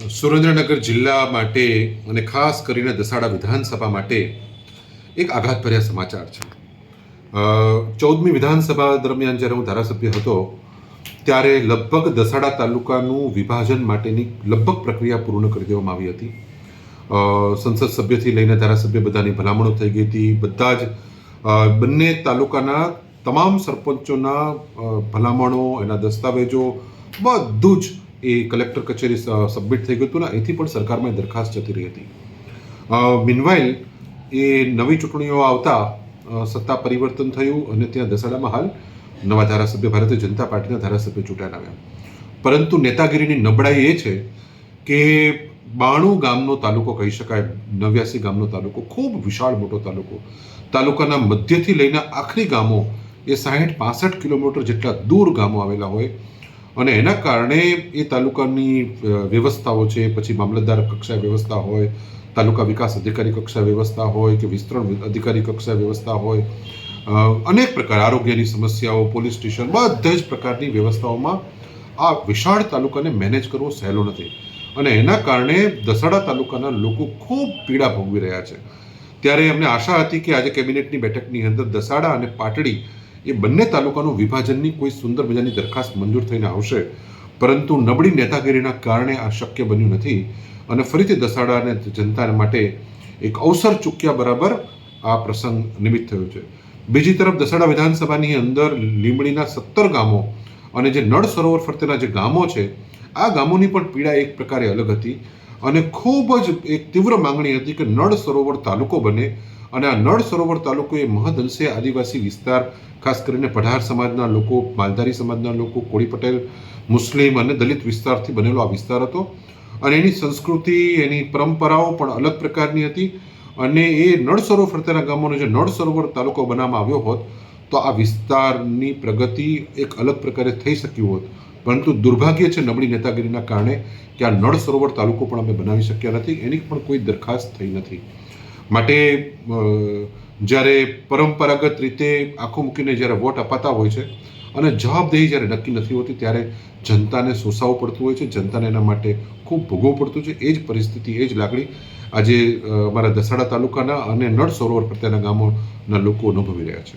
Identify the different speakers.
Speaker 1: સુરેન્દ્રનગર જિલ્લા માટે અને ખાસ કરીને દસાડા વિધાનસભા માટે એક આઘાતભર્યા સમાચાર છે. ચૌદમી વિધાનસભા દરમિયાન જ્યારે હું ધારાસભ્ય હતો, ત્યારે લગભગ દસાડા તાલુકાનું વિભાજન માટેની લગભગ પ્રક્રિયા પૂર્ણ કરી દેવામાં આવી હતી. સંસદ સભ્યથી લઈને ધારાસભ્ય બધાની ભલામણો થઈ ગઈ હતી. બધા જ બંને તાલુકાના તમામ સરપંચોના ભલામણો, એના દસ્તાવેજો, બધું જ એ કલેક્ટર કચેરી સબમિટ થઈ ગયું હતું ને અહીંથી પણ સરકારમાં દરખાસ્ત જતી રહી હતી. મિનવાઇલ એ નવી ચૂંટણીઓ આવતા સત્તા પરિવર્તન થયું અને ત્યાં દસાડામાં હાલ નવા ધારાસભ્ય, ભારતીય જનતા પાર્ટીના ધારાસભ્ય ચૂંટાઈ આવ્યા. પરંતુ નેતાગીરીની નબળાઈ એ છે કે બાણું ગામનો તાલુકો કહી શકાય, નવ્યાસી ગામનો તાલુકો, ખૂબ વિશાળ મોટો તાલુકો. તાલુકાના મધ્યથી લઈને આખરી ગામો, એ સાહીઠ, પાસઠ કિલોમીટર જેટલા દૂર ગામો આવેલા હોય અને એના કારણે એ તાલુકાની વ્યવસ્થાઓ છે, પછી મામલતદાર કક્ષા વ્યવસ્થા હોય, તાલુકા વિકાસ અધિકારી કક્ષા વ્યવસ્થા હોય કે વિસ્તરણ અધિકારી કક્ષા વ્યવસ્થા હોય અનેક પ્રકાર આરોગ્યની સમસ્યાઓ, પોલીસ સ્ટેશન, બધા જ પ્રકારની વ્યવસ્થાઓમાં આ વિશાળ તાલુકાને મેનેજ કરવો સહેલો નથી. અને એના કારણે દસાડા તાલુકાના લોકો ખૂબ પીડા ભોગવી રહ્યા છે. ત્યારે અમને આશા હતી કે આજે કેબિનેટની બેઠકની અંદર દસાડા અને પાટડી એ બંને તાલુકાનું વિભાજનની કોઈ સુંદર મજાની દરખાસ્ત મંજૂર થઈને આવશે. પરંતુ નબળી નેતાગીરીના કારણે આ શક્ય બન્યું નથી અને ફરીથી દસાડા અને જનતા માટે એક અવસર ચૂક્યા બરાબર આ પ્રસંગ નિમિત્ત થયો છે. બીજી તરફ દસાડા વિધાનસભાની અંદર લીંબડીના સત્તર ગામો અને જે નળ સરોવર ફરતેના જે ગામો છે, આ ગામોની પણ પીડા એક પ્રકારે અલગ હતી. અને ખૂબ જ એક તીવ્ર માંગણી હતી કે નળ સરોવર તાલુકો બને અને આ નળ સરોવર તાલુકો એ મહદઅંશે આદિવાસી વિસ્તાર, ખાસ કરીને પઢાર સમાજના લોકો, માલધારી સમાજના લોકો, કોળી પટેલ, મુસ્લિમ અને દલિત વિસ્તારથી બનેલો આ વિસ્તાર હતો. અને એની સંસ્કૃતિ, એની પરંપરાઓ પણ અલગ પ્રકારની હતી અને એ નળ સરોવર ફરતેના ગામોનો જે નળ સરોવર તાલુકો બનાવવામાં આવ્યો હોત, તો આ વિસ્તારની પ્રગતિ એક અલગ પ્રકારે થઈ શક્યું હોત. પરંતુ દુર્ભાગ્ય છે નબળી નેતાગીરીના કારણે કે આ નળ સરોવર તાલુકો પણ અમે બનાવી શક્યા નથી, એની પણ કોઈ દરખાસ્ત થઈ નથી. માટે જ્યારે પરંપરાગત રીતે આંખો મૂકીને જ્યારે વોટ અપાતા હોય છે અને જવાબદેહી જ્યારે નક્કી નથી હોતી, ત્યારે જનતાને સોસાવવું પડતું હોય છે, જનતાને એના માટે ખૂબ ભોગવવું પડતું છે. એ જ પરિસ્થિતિ, એ જ લાગણી આજે અમારા દસાડા તાલુકાના અને નળ સરોવર પ્રત્યેના ગામોના લોકો અનુભવી રહ્યા છે.